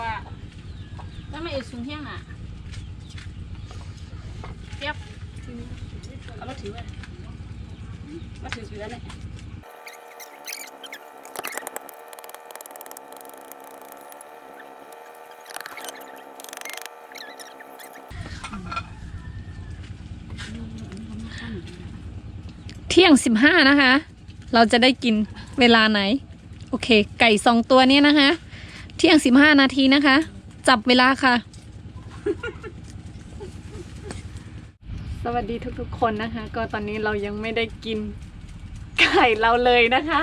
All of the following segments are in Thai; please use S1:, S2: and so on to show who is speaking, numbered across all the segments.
S1: ว่าแล้วไม่เอสูงเที่ยงอะเปียบเอามาถือไว้มาถืออยู่แล้วเนี่ย
S2: เที่ยงสิบห้านะคะ เราจะได้กินเวลาไหน โอเค ไก่สองตัวเนี้นะคะ เที่ยงสิบห้านาทีนะคะ จับเวลาค่ะ สวัสดีทุกๆคนนะคะ ก็ตอนนี้เรายังไม่ได้กินไก่เราเลยนะคะ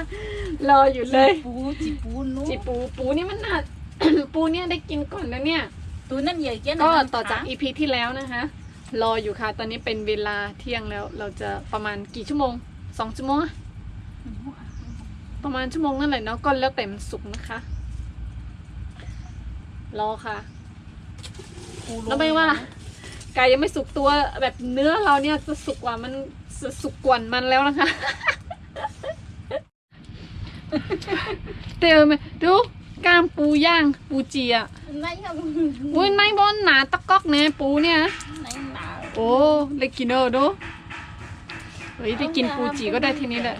S2: รออยู่เลย
S1: ปูจีปูนู้
S2: จีปูปูนี่มันน่าปูเนี่ยได้กินก่อนแล้วเนี่ย
S1: ตัวนั่นใหญ่เกี้ย
S2: ก็ต่อจากอีพีที่แล้วนะคะ รออยู่ค่ะ ตอนนี้เป็นเวลาเที่ยงแล้ว เราจะประมาณกี่ชั่วโมงสองชั่วโมงอะประมาณชั่วโมงนั่นแหละเนาะก็แล้วแต่มันสุกนะคะ รอค่ะแล้วไม่ว่าไก่ยังไม่สุกตัวแบบเนื้อเราเนี่ยจะสุกกว่ามันจะสุกกว่ามันแล้วนะคะเตียวไหมดูกล้ามปูย่างปูเจีย
S1: ไหนครับ
S2: อุ้ยในบนหนาตะก๊อกเนี่ยปูเนี่ย
S1: ไหนหนาว
S2: โอ้ได้กินเออดูเฮ้ยได้กินปูจีก็ได้ทีนี้แหละ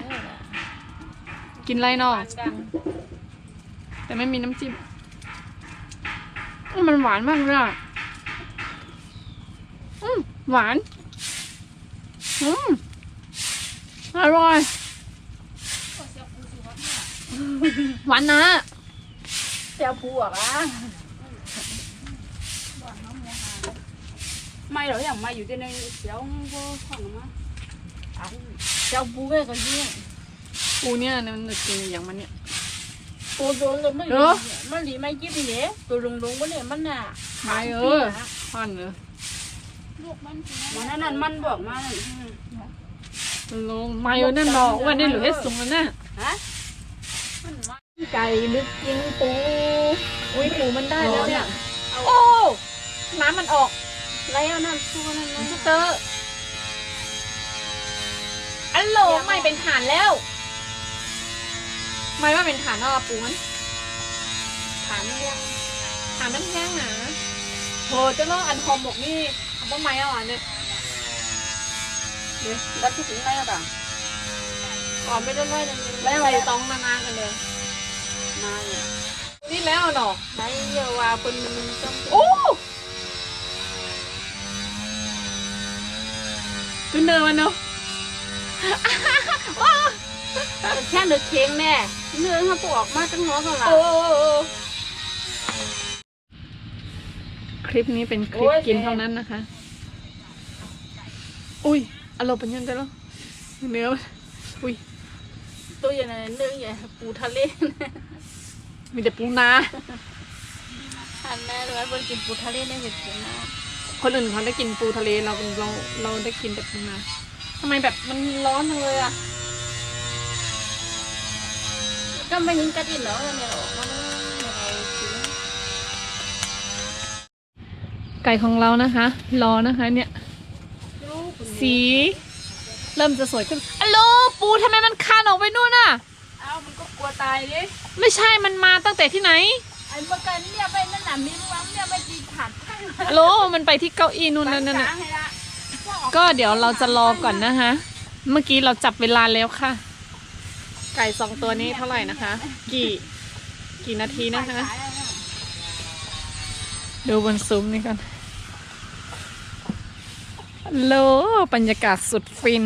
S2: กินไรเนาะ
S1: กัน
S2: แต่ไม่มีน้ำจิ้มอื้อ มันหวานมากเลยอะอืมหวาน อืมอร่อย หวานนะ
S1: เจ้าปูอะบ้าไม่หรอกอย่างมาอยู่ที่ในเสียวก็ของมาเจ้าปูก็ก็ยิ่ง
S2: ปูเนี่ยมันจะกินอย่างมันเนี่ย
S1: ปูโดนเลยไม่
S2: เนอะ
S1: มันหลีไม่จิ้มเนี่ยตัวลงลงก็เนี่ยมันน่ะ
S2: ไม่เออพันเลย
S1: มันนั่นนั่นมันบอกมาเลย
S2: ลงไม่เออนั่นบอกว่านี่เหลือให้สูงแล้วนะ
S1: ฮะมันมา
S2: ไก่ลึกยิงปูอุ้ยปูมันได้แล้วเนี่ย
S1: เอา
S2: โอ้น้ำมันออก
S1: แล้วนั่นตัวนั่นนะ
S2: เตอร์อัลโหลไม่เป็นฐานแล้ว ไม่ว่าเป็นฐานนอกปูมันฐานมันยังฐานมันแห้งหนาโหจะลอกอันคอมบอกนี่ทำต้นไม้เอาอะเนี่ย
S1: แล้วที่ถึงไหนอะต่าง
S2: อ๋อไม่ได้ไล่เลยแล้วอะไรต้องนานๆกันเลย
S1: นาย
S2: นี่แล้วเนาะ
S1: นายเยาว่าเป็นต้อง
S2: โอ้ดูเนินมันเนาะ
S1: แค่เนื้อเค้งแน่เนื้อเขาปอกมาตั้งหัวกันละ
S2: โอ้คลิปนี้เป็นคลิปกินเท่านั้นนะคะ อุ้ยอารมณ์เป็นยังไงแล้วเนื้อมันอุ้ย
S1: ตัวใหญ่เนื้อใหญ่ปูทะเล
S2: มีแต่ปูนา
S1: อันแน่เลยคนกินปูทะเลได้เห็นนะ
S2: คนอื่นเขาได้กินปูทะเลเราเราเราได้กินแต่ปูนาทำไมแบบมันร้อนจังเลยอะ
S1: ก็ไม่ยิงกระดิ่งแล้วเนี่ยออกมาอะไรกิน
S2: ไก่ของเรานะคะรอนะคะเนี่ยสี เริ่มจะสวยขึ้นอัลโหลปูทำไมมันคานออกไปนู่นน่ะ
S1: เอามันก็กลัวตายดิ
S2: ไม่ใช่มันมาตั้งแต่ที่ไหน
S1: ไอ้เมื่อกันเนี่ยไปนั่นน่ะมีรั้วเนี่ยไปตีขาดข้าง
S2: อัลโหลมันไปที่เก้าอี้นู่นนั่นน่ะ
S1: ให้ละ
S2: ก็เดี๋ยวเราจะรอก่อนนะคะ เมื่อกี้เราจับเวลาแล้วค่ะ ไก่สองตัวนี้เท่าไหร่นะคะ กี่กี่นาทีนะคะ ดูบนซุ้มนี่ก่อนฮัลโลบรรยากาศสุดฟิน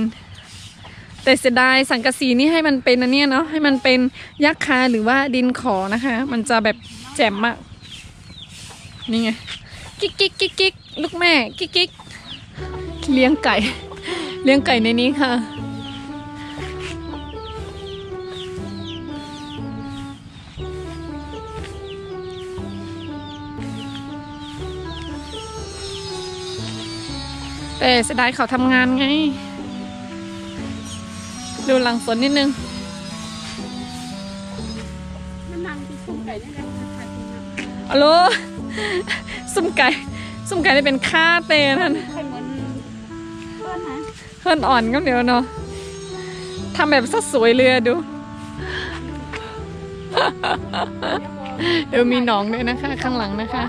S2: แต่เสียดายสังกะสีนี่ให้มันเป็นอันเนี้ยเนาะให้มันเป็นยักษ์คาหรือว่าดินขอนะคะ มันจะแบบแจ่มมาก นี่ไง กิ๊กกิ๊กกิ๊กกิ๊กลูกแม่ กิ๊กกิ๊กเลี้ยงไก่ เลี้ยงไก่ในนี้ค่ะ แต่เสียดายเขาทำงานไง ดูหลังฝนนิดนึง
S1: มันนั่งที่ซุ้มไก่นี่แหละขาดทุนนะ
S2: อัลโหลสุ่มไก่สุ่มไก่ได้เป็นค่าเตนั่น
S1: เหมือนเพื่อนนะ
S2: เพื่อนอ่อนก็เดี๋ยวเนาะทำแบบสัดสวยเรือดู
S1: เดี๋ยวบอก
S2: เดี๋ยวมีหนองด้วยนะคะ ข้างหลังนะคะ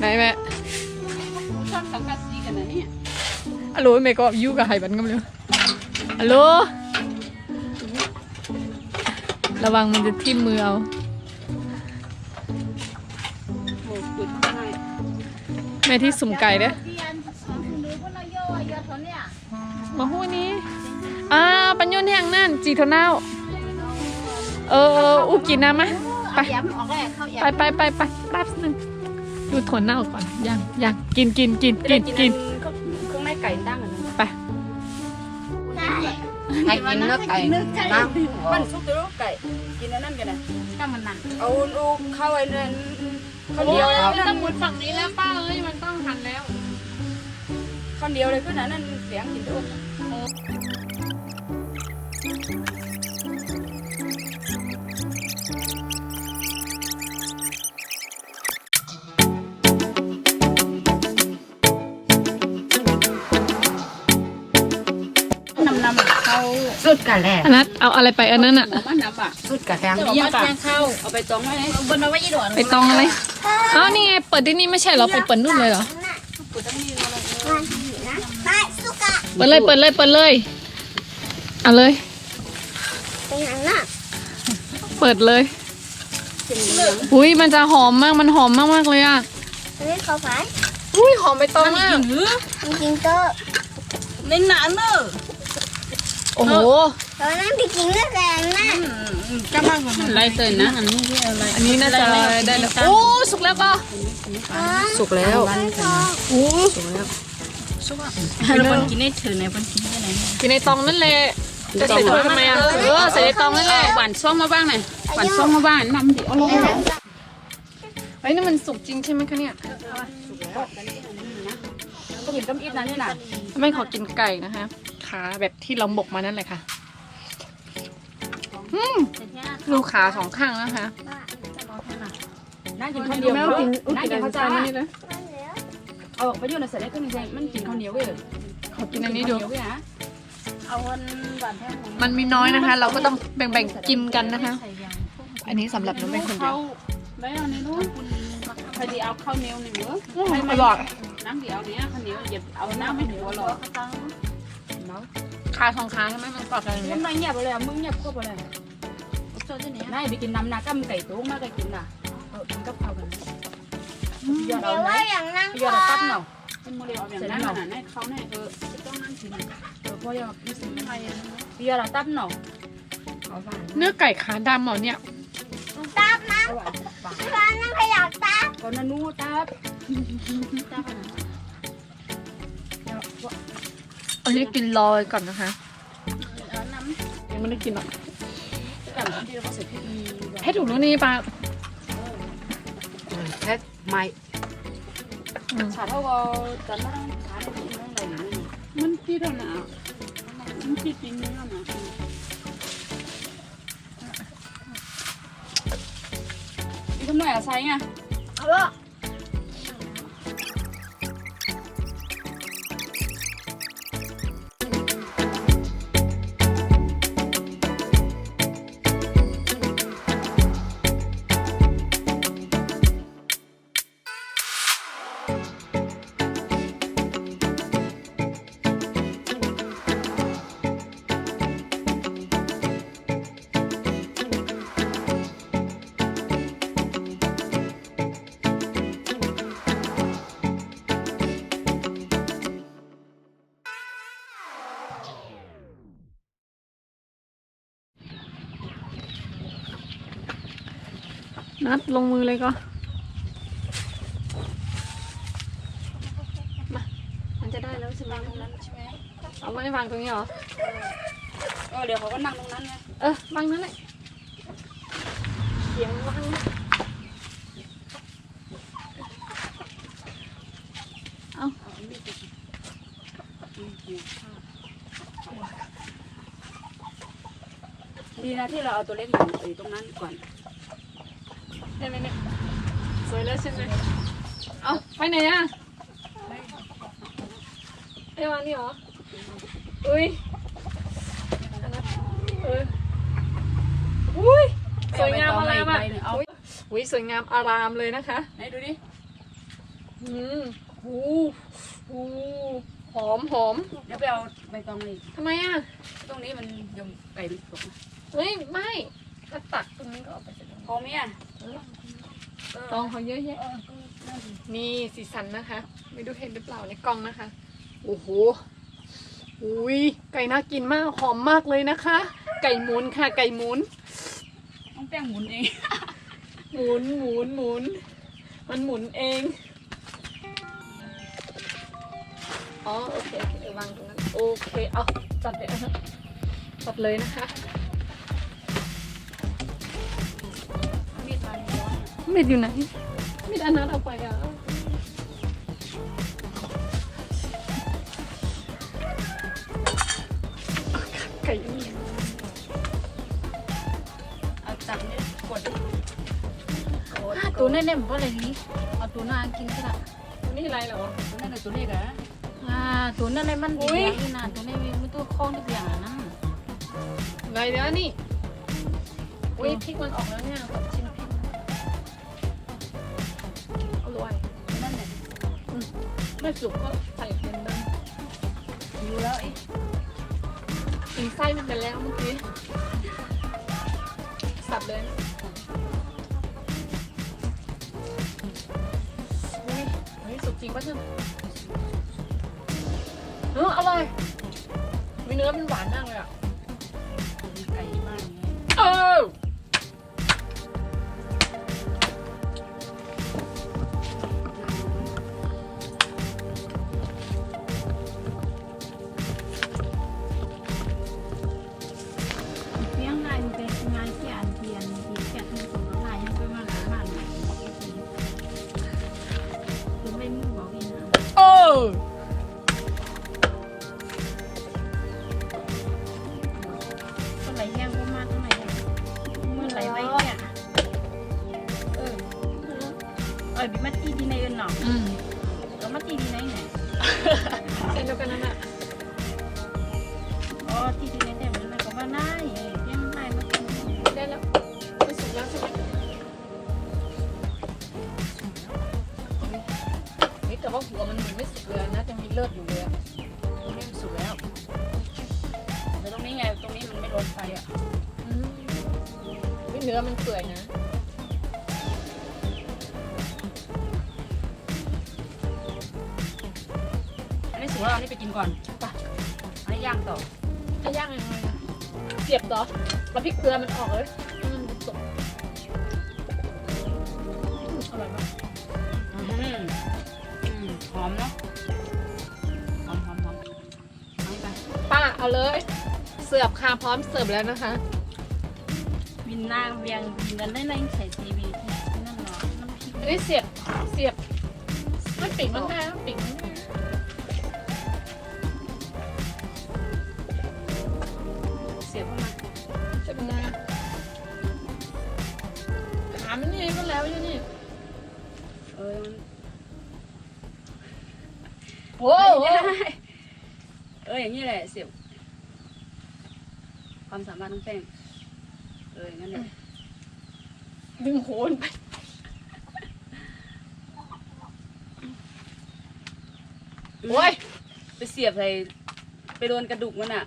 S2: ไหนแม่
S1: ชอบสังกัดสีกันนะเนี่ย
S2: ฮัลโหลแม่ก็อยู่กับไห้บันกันเลยฮัลโหลระวังมันจะทิ่มมือเอาแม่ที่สุ่มไก่เด้อ
S1: พี่อันดูพวกเราโย่เยอะเท่าเนี่ย
S2: มาหู้นี้อ่าปัญญนแห่งนั่นจีโทนาวเออเอออุกินนะมะไปไปไปไปไป ดูถั่วเน่าก่อนยังยังกินกินกินกินกิน
S1: เครื่องในไก่ตั้งกันนะ
S2: ไป
S3: ให้กินเนื้อไก่น้ำ
S1: มันซุปตัวไก่กินอันนั่นกันนะถ้ามันหนักเอาอูเข้าไอ้นั่นข้าวเหนียวเลย
S2: ต้องหมุนฝั่งนี้แล้วป้าเอ้ยมันต้องหันแล้ว
S1: ข้าวเหนียวเลยก็นั้นนั่นเสียงกินตัว
S3: กะแหล่
S2: อันนั้นเอาอะไรไปอันนั้นอะ
S1: หัวมันน้ำอะ
S3: สุดกะแทง
S1: จะบอกว่าแทงเข้าเอาไปตองไว้ไหนบนเอาไว้ยี่ดวน
S2: ไปตองอะไรอ้าวนี่ไงเปิดที่นี่ไม่ใช่เหรอไปเปิดนู่นเลยเหรอ
S1: ปุดตั้งนี้เลย
S2: เปิดเลยเปิดเลยเปิดเลยเอาเลย
S4: เป็นอย่างน่ะ
S2: เปิดเลย
S1: เป็นเหลือง
S2: อุ้ยมันจะหอมมากมันหอมมากมากๆเลยอะ
S4: อันนี้เขาขาย
S2: อุ้ยหอมไปตองมาก
S1: หรือ
S4: จริงๆก็
S1: ในหนาเนอะ
S2: โอ้โห
S4: ตอนนั้นพี่กินเนื้อแกงน่ะ
S1: ก็มากกว่าไรเตยนะอันนี้ที่อะไร
S2: อันนี้น่าจะได้แล้วโอ้สุกแล้วก็
S3: สุกแล้ว
S2: โอ้
S1: เราคนกินได้ถือในคนกินได้ไหน
S2: กินในตองนั่นแหละจะใส่ถ้วยทำไมอะเออใส่ในตองนั่นแหละ
S1: หวานส้มมาบ้างหน่อยหวานส้มมาบ้างน้ำดิเอาลง
S2: เฮ้ยนี่มันสุกจริงใช่ไหมคะเนี่ย
S1: ก็กินต้มอีทนะนี่น่ะ
S2: ไม่ขอกินไก่นะคะ ขาแบบที่เราบกมานั่นแหละค่ะอืมดูขาสองข้างนะคะ
S1: น่ากินข้าวเหนียว
S2: แม่กินอุ้ย
S1: น่า
S2: กิน
S1: กิน
S2: ข้า
S1: ข้าวว
S2: จา
S1: จานน
S2: นี่เลย
S1: เอาไปยุ่งในเสร็จแล้วก็นี่มันกินข้าวเหนียวเว้ย
S2: ขอกินอันนี้ดู
S1: เว้ยฮะเอาวันหวานแท้
S2: มันมีน้อยนะคะ เราก็ต้องแบ่งๆกินกันนะคะ อันนี้สำหรับหนูเป็นคนเดียว
S1: ไม่เอาในนู้นใครดีเอาข้าวเหนียวหนึ่งเหรอ
S2: อร่อย
S1: น้ำเดียวเนี้ยข้าวเหนียวอย่าเอาน้ำไม่ถึงอร่อย
S2: ขาสองขาทำไมมันกรอบกันอย่าง
S1: มึ
S2: เงี้
S1: ง
S2: ย
S1: ไม่เงียบเลยมึงเงียบครบเลยนายไปกินน้ำนาก้มไก่ตุ้งมาไก่กินน่ะเออกินกับข้าวกันยอด
S4: แต่
S1: เอาไหน
S4: ว่าอย่างนั้น
S1: ยอ
S4: ก็
S1: ดเอาตั้มเนาะเป็นโมเดลอย่างนั้นน่ะให้เขาเนี่ยเออต้องนั่งกินเออเพราะยอดพิเศษไทยยอดเอาตั้มเนาะเอาบ้าง
S2: เนื้อไก่ขาดำเหรอเนี่ย
S4: ตามนะร้านนั่งขยับตา
S1: ก่อนนู้ตับตับ
S2: อันนี้กินรอไว้ก่อนนะคะ
S1: เอาน้ำ
S2: ยังไม่ได้กินหรอก
S1: กันที่เราใส่พริกมี
S2: ให้ถูกรู้นี่ปลา
S3: แค่ไม้
S1: ขาเท่าก็จำไม่ต้องขาได้กินเรื่องอะไรนี่มันที่เท่าน่ะมันที่จริงนี่น่ะนี่ทำไมอะใส่ไง
S4: เอาละ
S2: นัดลงมือเลยก็มามันจะได้แล้วใช่ไหม
S1: นั่งตรงนั้นใช่ไหม
S2: เอาไม่วางตรงนี้เหรอ
S1: เออเดี๋ยวเขาก็นั่งตรงนั้นไง
S2: เออวางนั่นแหละเสียงวางนะเอา
S1: ดีนะที่เราเอาตัวเล็กอยู่ตรงนั้นก่อน
S2: เนี่ยเนี่ยเนี่ยสวยแล้วใช่ไหมเอาไปไหนอะไม่วางนี่เหรอ อุ้ยอันนั้นเอออุ้ยสวยงามอาราม
S1: ไป
S2: อะ
S1: เนี่ยเอา
S2: อุ๊ยอุ้ยสวยงามอารามเลยนะคะ
S1: ไหนดูดิ
S2: อืมหูหูหอมหอม
S1: เดี๋ยวไปเอาใบตองมาอีก
S2: ทำไมอะ
S1: ตรงนี้มันยมไก่มันตกนะ
S2: เฮ้ย ไม่ถ้าตักตรงนี้ก็เอาไปเสร็จแล้ว
S1: พอไหมอะ เออ
S2: ตองเขาเยอะแยะ
S1: เออนั่นสิ
S2: นี่สีสันนะคะ ไม่รู้เห็นหรือเปล่าในกล้องนะคะ โอ้โหอุ้ยไก่น่ากินมาก หอมมากเลยนะคะ ไก่หมุนค่ะ ไก่หมุน
S1: ต้องแป้งหมุนเอง
S2: หมุนหมุนหมุน มันหมุนเอง อ๋อ โอเค โอเคเออวางตรงนั้น โอเค เอาจัดเลยนะจัดเลยนะคะ
S1: ร้อน
S2: มีดอยู่ไหนมีดอันนั้นเอาไปอะไก่นี่
S1: เอาจับนี่กดดิกด
S3: ตัวนี่เนี่ยมันอะไรนี้เอาตัวน่ากินก็ได้
S2: นี่อะไรเหรอ
S1: ตัวนั่นน่ะตัวนี้กะ
S3: อ่าตัวนั่นอะไรมัน
S2: อุ๊
S3: ดี
S2: ย
S3: อย่างนี้นะตัวนี้ไม่ตัวคล้องทุกอย่างนะ
S2: อะไรเดี๋ยวนี่อุ้ยพริกมันออกแล้วเนี่ยขอชิมพริก อร่อย
S1: นั่นเนี่ย
S2: ไม่สุกก็ใส่เป็นเดิม
S1: อยู่แล้วไอ้
S2: กินไส้มันไปแล้วเมื่อกี้สับเลยอุ้ยเฮ้ยสุกจริงปะเนี่ยเอออร่อยมีเนื้อมันหวานมากเลยอะ
S1: ไก่บ้านไง
S2: เออ
S3: เจะ
S2: ย่างยังไงอะเสียบเหรอแล้วพริกเกลือมันออกเลยให้มันสุกอร่อยมาก
S1: อืมอืมหอมเนาะหอมหอมหอมเอาไป
S2: ป้าเอาเลย เสิร์ฟค่ะพร้อมเสิร์ฟแล้วนะคะ
S3: บินนาเวียงบินกันได้ในใส่ทีวีที่นั่นเนาะน้ำพริก
S2: อันนี้เสียบ เสียบไม่ปิดมันได้ปิดมัน เสียบมันได้ขามันนี่ก็แล้วอยู่นี่
S1: เออมัน
S2: โอ้โห
S1: เอออย่างนี้แหละเสียบความสามารถน้องแป้งเอออย่างนั้นแหละ
S2: ดึงโหนไปโอ้ย
S1: ไปเสียบใส่ไปโดนกระดูกมันอะ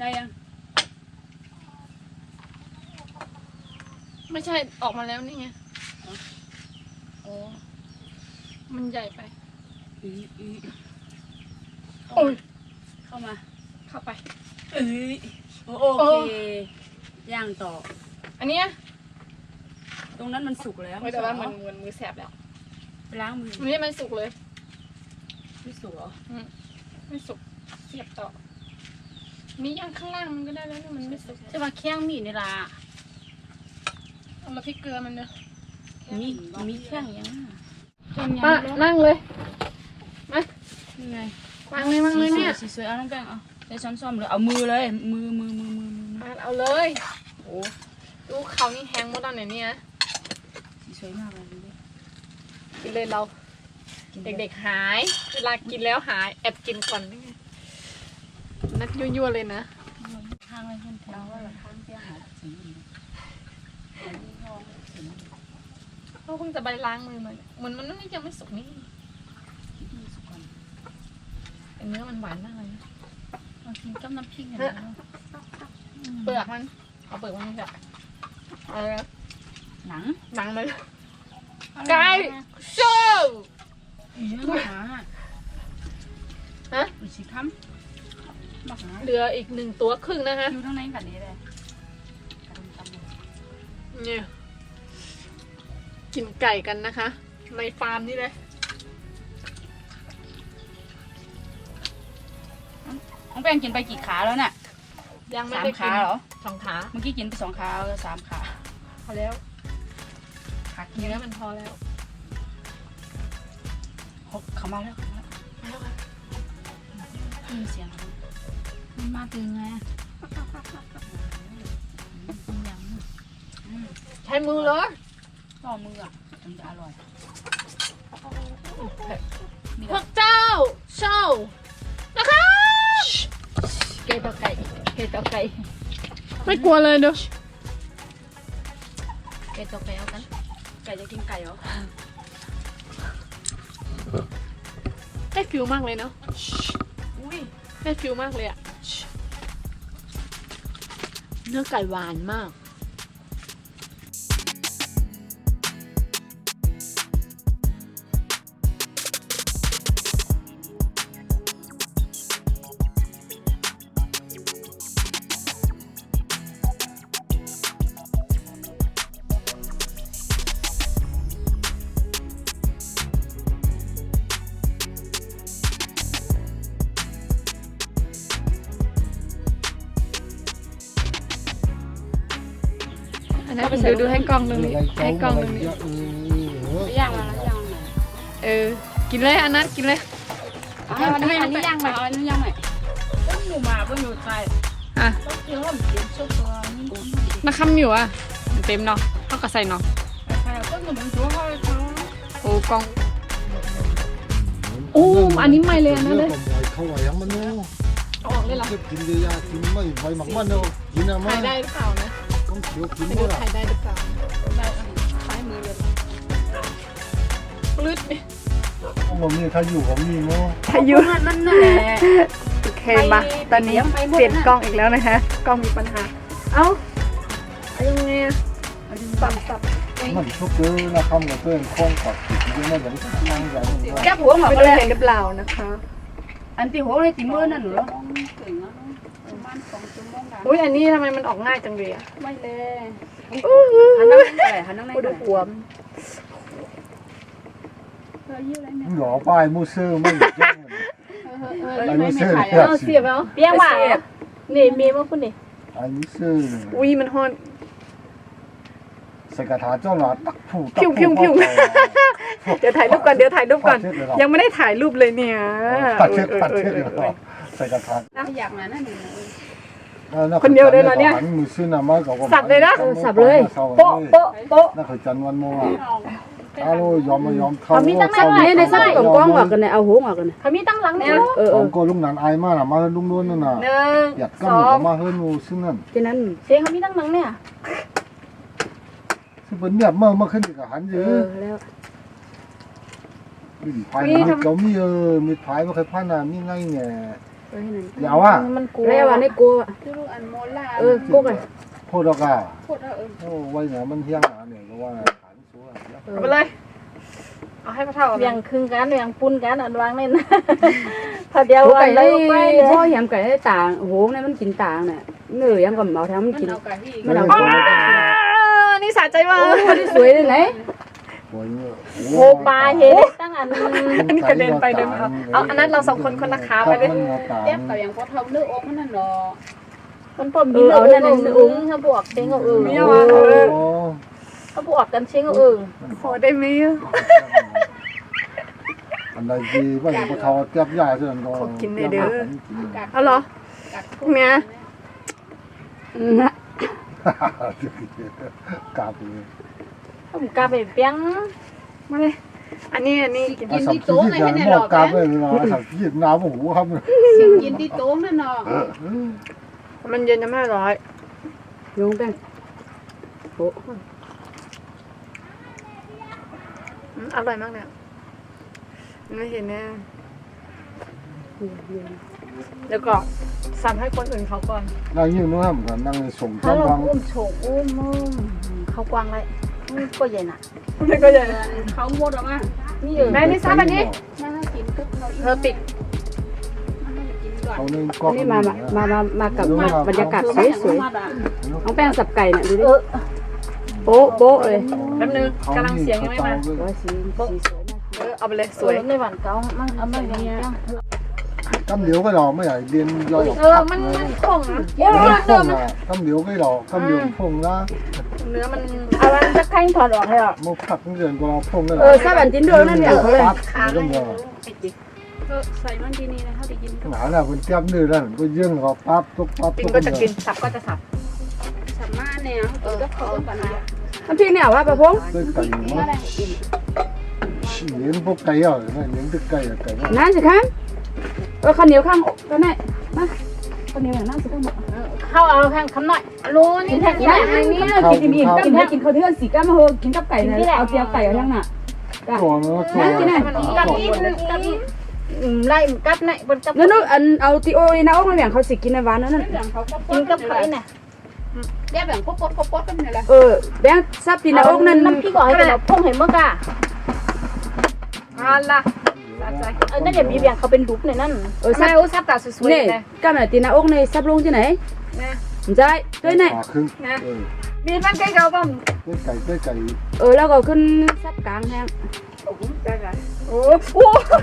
S1: ได้ยัง
S2: ไม่ใช่ออกมาแล้วนี่ไงโอ้มันใหญ่ไป
S1: อืออือ
S2: โอ้ย
S1: เข้ามา
S2: เข้าไป
S1: เอ้ยโอโอเคย่างต่อ
S2: อันเนี้ย
S1: ตรงนั้นมันสุกแล้ว
S2: โอ้ยแต่ว่ามันมันมือแสบแล้ว
S1: ไปล้างมือ
S2: อันนี้มันสุกเลย
S1: ไม่สุกเหรอ
S2: ไม่สุกเสียบต่อ มีย่างข้างล่างมันก็ได้แล้วนี่มันไม่สุก
S3: จะมาแข้งมีดนี่ล่ะ
S2: เอามาพริกเกลือมันเนอะ
S3: มีมีแข้งยัง
S2: ป้านั่งเลย
S1: นี่ไง
S2: วางเลยวางเลยเนี่ย
S1: สีสวยๆเอาน้องแป้งเอาใช้ช้อนซ่อมเลยเอามือเลยมือมือมือมือมือ
S2: ป้าเอาเลย
S1: โอ้
S2: ดูเขานี่แห้งหมดตอนไหนเนี่ย
S1: สีสวยมากเลยดูดิ
S2: กินเลยเรา
S1: กิน
S2: เด็กๆหายเวลากินแล้วหายแอบกินก่อนนี่ไงนัดยั่วๆเลยนะ
S3: หางเลยคนแถ
S1: เรา
S3: ว
S1: ว่าเราข้างเตี้ยหาสีนี้อันนี้ห้องสีนี้
S2: เราเพิ่งจะไปล้างมือมาเหมือนมันยังไม่สุกนี่
S1: คิดดูสุกก่อน
S2: แต่เนื้อมันหวานมากเลยนะ
S3: เรากินกับน้ำพริกอย่าง
S2: เฮ้
S3: นี้
S2: ยเปลือกมันเอาเปลือกมันนี่แบบเอาละ
S1: หนัง
S2: หนังมัน
S3: ไก่
S2: โซ่
S1: อีกมาหา
S2: ฮะ
S1: อีกสิคำมาหา
S2: เหลืออีกหนึ่งตัวครึ่งนะคะ
S1: อยู่ตรงไหนกันนี้เลยกระดมตำเลย
S2: เนี่ย กินไก่กันนะคะ ในฟาร์มนี่เลย
S1: น้องแป้งกินไปกี่ขาแล้วน่ะ
S2: ยังไม่
S1: สาม
S2: ได้กิ
S1: ขานเหรอ
S2: สองขา
S1: เมื่อกี้กินไปสองขาเออสามขา
S2: พอแล้ว
S1: ขากิน
S2: เนื้
S1: แล้
S2: อ
S1: ว
S2: มันพอแล้ว
S1: เขามาแล้วเขามาแล้วมีเสียง
S3: มันมาถึงไงอย่าง
S2: ใช้มือเลย
S1: ต่อมืออะถึงจะอร่อย
S2: พวกเจ้าเช่านะคะ
S3: เกยต่อไก่เกยต่อไก่
S2: ไม่กลัวเลยดู
S3: เกยต่อไก่เอากัน
S1: ไก่จะกินไก่เหรอ
S2: ได้ฟิลมากเลยเนาะ
S1: อุ้ย
S2: ได้ฟิลมากเลยอะเนื้อไก่หวานมาก อันนั้นดูดูให้กล้องตรงนี้ให้กล้องตรงนี้
S1: ย่างมาแล้วย่างมา
S2: เออ กินเลยอันนั้นกินเลย
S1: เอาอันนี้อันนี้ย่างมาเอาอันนี้ย่างมาเพิ่งอยู่มาเพิ่งอยู่ใต้
S2: อะ
S1: ต้องเยอะเดี๋ยวชุบตัวนี่
S2: มาคำอยู่อะมันเต็มเนาะเขาก็ใส่เนาะ
S1: ใช่เพิ่งอยู่มันชัวร์เขาเขา
S2: โอ้กล้องโอ้อันนี้ไม่เลยอันนั้นเลย
S5: เขาไหวยังมันเนาะ
S2: เอาออกเลยเหรอ
S5: กินเยอะๆกินไม่ไหวหมักมันเนาะกินอะมั
S2: ถ่านยได้หรือเปล่านะ
S5: ต้องเขี ยวกิน
S2: ไม่
S5: เย
S2: รู้
S5: อะ
S2: ถ่ายได้หรือเปล่าได้อะซ้ายมือเลยปลื้ด
S5: ผมมีถ้าอยู่ผมมีมั้ง
S2: พายุ
S1: นั่นนั่นแหละ
S2: โอเคมาตอนนี้เปลี่ยนกล้องอีกแล้วนะคะ กล้องมีปัญหา เอ้าเอายังไงอะสับสับ
S5: มันทุกเรื่องนะคำกับเพื่อนคล้องกับกินเยอะไม่ได้นั่งอย่างนี้
S1: แก้หัวหมด
S2: ไม่
S1: เล
S2: ได้
S1: ย
S2: เห็นหรือเปล่านะคะ
S1: อันที่หัวเลยตีมือนั่นหนูถึงแล้วประมา ณสองชั่วโมงได้
S2: อุ้ยอันนี้ทำไมมันออกง่ายจังเลยอะ
S1: ไม่เลยหันนั่งไหนหันนั่งไหน
S2: กูดูหัวม
S5: หล่อป้ายมูซื้อไม่แจ้ง
S1: อันนี้ไม่ขาย
S2: เอาเสียบเอา
S3: เปี้ยงว่านี่มีมั้งคุณนี่
S5: อันนี้ซื้อ
S2: อุ้ยมันฮอน
S5: ใส่กระถาเจ้าหน้าตักผู้
S2: พิ้วพิ้วพิ้วเดี๋ยวถ่ายรูปก่อนเดี๋ยวถ่ายรูปก่อน ยังไม่ได้ถ่ายรูปเลยเนี่ย
S5: ตัดเชือก
S2: เออ
S5: ตัด
S2: เออ
S5: เชือก
S2: เออเออ
S5: ใส่กระถา
S1: อยากมานั่น หนู
S5: มือซื้อน้ำมันกับ
S2: สับเลยนะ
S3: สับเลยโป๊ะโป๊ะโป๊ะ
S5: นั่นคือจันวันโมอะอ้าวยอมมายอมเข้า
S3: เขามีตั้งไหนเนี่ยในสักกล่องกล้องว่ากันเนี่ยเอาหัวว่ากันเนี่ย
S2: เขามีตั้งหลังเนี่ย
S3: เออ
S5: ส
S3: เอ
S5: อ
S3: อง
S5: ก็ลุงนันไอมาน่ะมาลุงนู้นนั่นน่ะ
S2: หนึ่ง
S5: อยาก
S2: ส
S5: กำ
S2: อ
S5: มื
S2: ง
S5: อมาเฮิรนูซึ่งนั่น
S3: ที่นั้น
S2: เสียงเขามีตั้งหลังเนี่ย
S5: ซึ่งเป็นเนี่ยเมื่อมาขึ้นกับหันเย
S3: เอ
S5: อะ
S3: อแล้ว
S5: มีพายมีเกามีเออมีพายมาเคยพันน่ะมีไงเนี่ย
S3: เออให้นั่น
S5: อย่าว่า
S2: มันกลัว
S3: แล้วอันนี้กลัว
S1: ที่ลูกอันโมล่า
S3: เออกุ๊กอะ
S5: โพดอกอะ
S1: พูดเออ
S5: โอ้ไว้เนี่ยมันเฮี้ยงอะเนี่ยก็ว่าขันสัว
S2: เอาไปเลยเอาให้พระเท่า
S3: เวียงครึ่งกันเวียงปุ้นกันอันวางนี่นะพอเดียว
S4: หัว
S3: อั
S4: ไก่
S3: น
S4: เล
S3: เลยย
S4: พ่อยำไก่ให้ต่างโหงเนี่ยมันกินต่างเนี่ยเนื้อยำกับเหมาทั้งมัน
S1: มัน
S4: กิน
S1: เอาไก่ที่
S5: ไม่เอา
S2: อ่านี่สะใจมาก
S4: โอ้ที่สวยเลยไหน
S5: โอ้ยเนี่ย
S3: โหปลาเห็นตั้งอัน
S2: อันนี้กระเด็นไปเลยมั้ยเอาเอาอันนั้นเราสองคนคนละขาไปเลย
S1: เทียบกับอย่างพอเท่าเนื้ออกนั่นเนาะ
S3: มันพอมีเอานั่นน่ะอุ้งเขาบวกเชงเอาเออ
S2: ไม่เอาอะเออ
S5: โอ้
S3: เขาบวกกันเชงเอาเออ
S2: พอได้ไหมอะ
S5: อันใดดีว่าอย่างพอเขาเจ็บยาเสื่อมก็
S2: เอาเหรอพวกเนี้ย
S3: นะ
S5: กาบเลย
S3: ผมกาไปเปียง
S2: มาเลยอันนี้อันนี้กิน
S5: อาสับที่จะมอกกาบเลยนะสับที่น้ำหูครับ
S1: สิ่งยินที่โต๊ะนั่นเนาะ
S3: พ
S2: มันเย็นจะไม่ร้อย
S6: ยงแป้งโอ้
S2: อืมอร่อยมากเนี่ยไม่เห็นแน่เดี๋ยวก่อนสั่นให้คนอื่นเขาก่อน
S5: นั่งอยู่นู้นครับกันนั่งส่ง
S6: ถ้า
S5: จ้ำ
S6: เรา
S5: วัง
S6: อุ้มโฉกอุ้มมุมเขากวางไร ก็ใหญ่น่ะ
S2: นี่ก็ใหญ่
S6: เขาหมดออกมานี่เออ
S2: แม่นี่ซาแบบนี้
S6: น่ากินก็เขา
S2: เธอปิด
S5: เขาเล่นก็
S6: นี่มามามามามากับบรรยากาศสวยๆน้องแป้งสับไก่น่ะดูดิโป๊ะโป๊ะเลย
S2: แป๊บนึงกำลังเสียงยังไม่มา
S6: ว่าสีสีสวยนะ
S2: เออเอาไปเลย
S6: ส
S2: ส
S6: ว
S2: วยย
S6: ในหวานเก่ามันเอามาอย่างเงี้ย
S5: กำเหลียวก็หล่อไม่ใหญ่เรียนย่อยออก
S2: เออมันมันคงนะ
S6: โอ้
S5: เนื้อ
S6: เดิ
S5: พ
S6: ม
S5: งอะกำเหลียวก็หล่อกำเหลียวพงละ
S2: เนื้อมัน
S6: เอาวันจะขั้นถอดออกให้หรอ
S5: มันผักเดือนก็เราพงกัน
S6: เออถ้าแบบจิ้นเดิมนั่นเนี่ยเขาเลย
S5: ปั๊บก็เงา
S6: เออใส่มันทีนี้นะเขาได้กิน
S5: หนาแล้วมันเตี้ยมดื้อแล้วก็ยื่นก็ปั๊บตุกปั๊บ
S2: กินก็จะกินสับก็จะสับ
S6: สามารถเนี่ยเออก็เขาปัญหา
S3: น้ำพริกเนี่ยว่าประพง
S5: ด้วยไก่มั้งเลี้ยงพวกไก่อะเลี้ยงตึกไก่ไก่
S3: นั่นสิครับเออข้าวเหนียวข้างก็ได้มาข้าวเหนียวอย่างนั้นสิข้างหมด
S6: เข้าเอาแข่งคำหน่อยรู้นี่
S3: กิน
S6: แข่
S3: แค่
S6: ง
S3: กิน
S6: นี่
S3: แค่นี้กินอิ่มกินแค่กินข้าวเทือนสีก้ามาเฮอกินกับไก่นะเอาเตียวไก่เอาทั้งน่ะ
S5: ตัวเนาะตัว
S6: กับอีกับอีไล่กับไหนบนกับ
S3: นั่นนู่นอันเอาตีโอนะโอ้มาแบ่งเขาสิกินในวันนั้นนั่น
S6: กินกับไข่เนี่ยแบ่งพวกปดพวกปดกันนี่แหละ
S3: เออแบ่งซับตีนะโอ้นั่น
S6: น้ำพริกก่อนให้เป็นแบบพงเห็นเมื่อกะ
S2: อะล่ะ
S6: เออนั่นเดี๋ยวมีแบ่งเขาเป็นรูปในนั่น
S3: เออ
S2: ทำไม
S3: ซับ
S2: อู้สับตาสวย
S3: นี่
S2: ๆเลย
S3: ก้ามตีนะโอ้ในซับลงที่ไหน
S2: นะ
S3: ใจด้วยไหน
S5: ขาครึ่งเออ
S2: มีมันใกล้เราบ้าง
S5: ด้วยไก่ด้วยไก่
S3: เออแล้วก็ขึ้นซับกลางแห้ง
S2: ใกล้ๆโอ้โห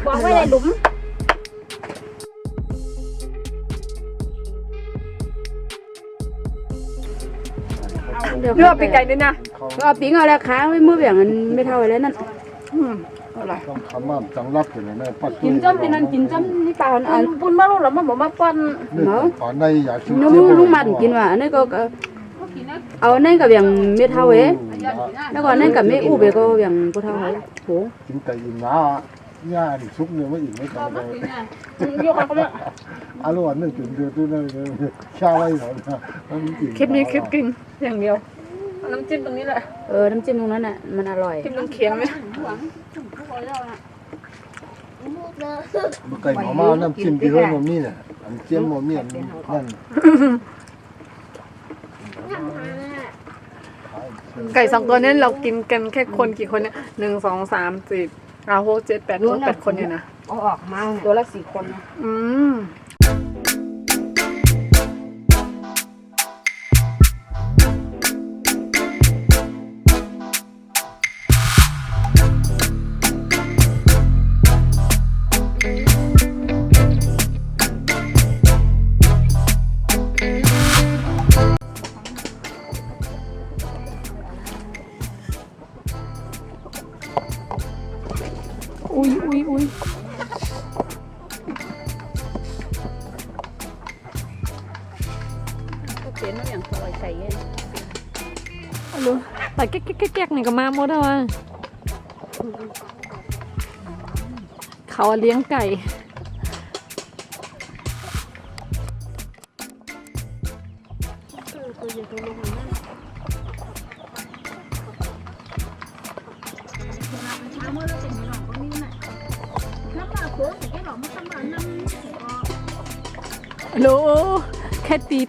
S6: บอกไว้ในหลุม
S3: เดี๋ยว
S2: เลือกไปไก่ด้วยนะ
S5: เขา
S3: ก็เอาปิ้งเอาแล้วค้างไว้มือแบ่งมันไม่เท่าอะไรนั่น
S5: ต้องทำมันจังรับอย่างนี้ปัด
S3: กินจ้อมตีนั่นกินจ้อมนี่ปลาอัน
S6: ปุ้นมาลูกหรอมันบอกมาปั้น
S5: นี่ตอนในอยาก
S3: น้องลุงมันกินว่ะอันนี้ก็เอาอันนั้นกับอย่างเม็ดเท่าเอ๋แล้วก็อันนั้นกับเม็ดอู้ไปก็อย่างพวเท่าเอ๋โห
S5: กินไก่อิ่มนะย่าดิซุกเนี่ยไม่อิ่มไม่กันเลย
S6: ยกเขาเลย
S5: อร่อยนึกถึงเดือดตัวนั้นชาไว้หรอ
S2: คลิปนี้คลิปกินอย่างเดียวเอา น้ำจิ้มตรงนี้แหละ
S3: เออ น้ำจิ้มตรงนั้นน่ะ มันอร่อย
S2: จิ้มตรงเคียงไหม
S5: ไก่หมามาน้ำจิ้มที่เรื่องมันนี่เนี่ยน้ำจิ้มมันนี่นั่น
S2: ไก่สองตัวนั้นเรากินกันแค่คนกี่คนเนี่ยหนึ่งสองสามสี่เอาหกเจ็ดแปดคนแปดคนอยู่นะ
S6: เอาออกมาตัวละสี่คน
S2: อืม
S3: อุ้ย อุ้ยอุ้ย
S6: ก็เปลี่ยนมาอย่างซอยใส่เงี้ย
S2: เอาดูแต่แก๊กแก๊กแก๊กนี่ก็มาหมดแล้วอะเขาเลี้ยงไก่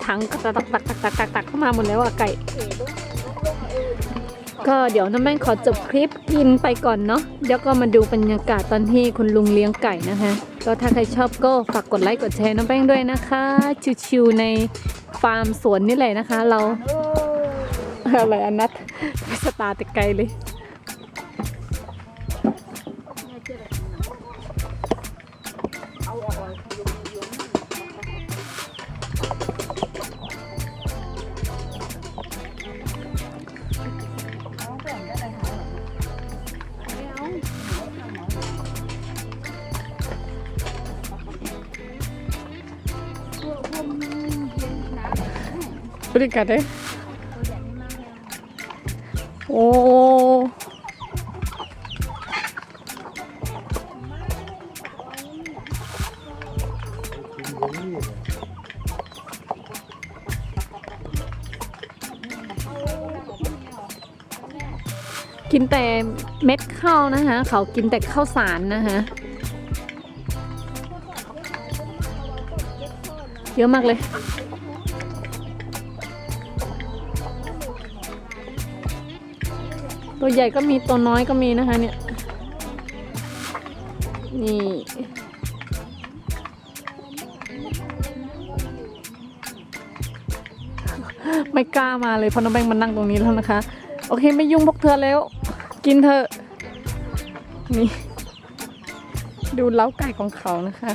S2: ถังตักตักตักตักตักตักตักเข้ามาหมดแล้วอะไก่ ก็เดี๋ยวน้ำแม่งขอจบคลิปกินไปก่อนเนาะเดี๋ยวก็มาดูบรรยากาศตอนที่คุณลุงเลี้ยงไก่นะคะก็ถ้าใครชอบก็ฝากกดไลค์กดแชร์น้ำแป้งด้วยนะคะ ชิวๆในฟาร์มสวนนี่แหละนะคะ เราอะไรอันนัทไปสตาร์แต่ไกลเลย ริกาเด้โอกินแต่เม็ดข้าวนะฮะเขากินแต่ข้าวสารนะฮะเยอะมากเลย ตัวใหญ่ก็มีตัวน้อยก็มีนะคะเนี่ย นี่ ไม่กล้ามาเลยเพราะน้องแบงค์มานั่งตรงนี้แล้วนะคะ โอเคไม่ยุ่งพวกเธอแล้ว กินเถอะ นี่ ดูเล้าไก่ของเขานะคะ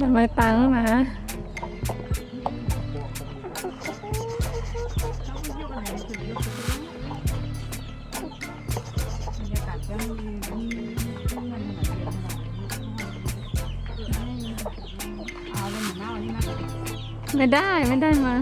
S2: ทำไมตังค์นะ
S1: บรรยากาศก็มีมันเหมือนเดิมเอาเลยหมูเน่านี่นะ
S2: ไม่ได้ไม่ได้มา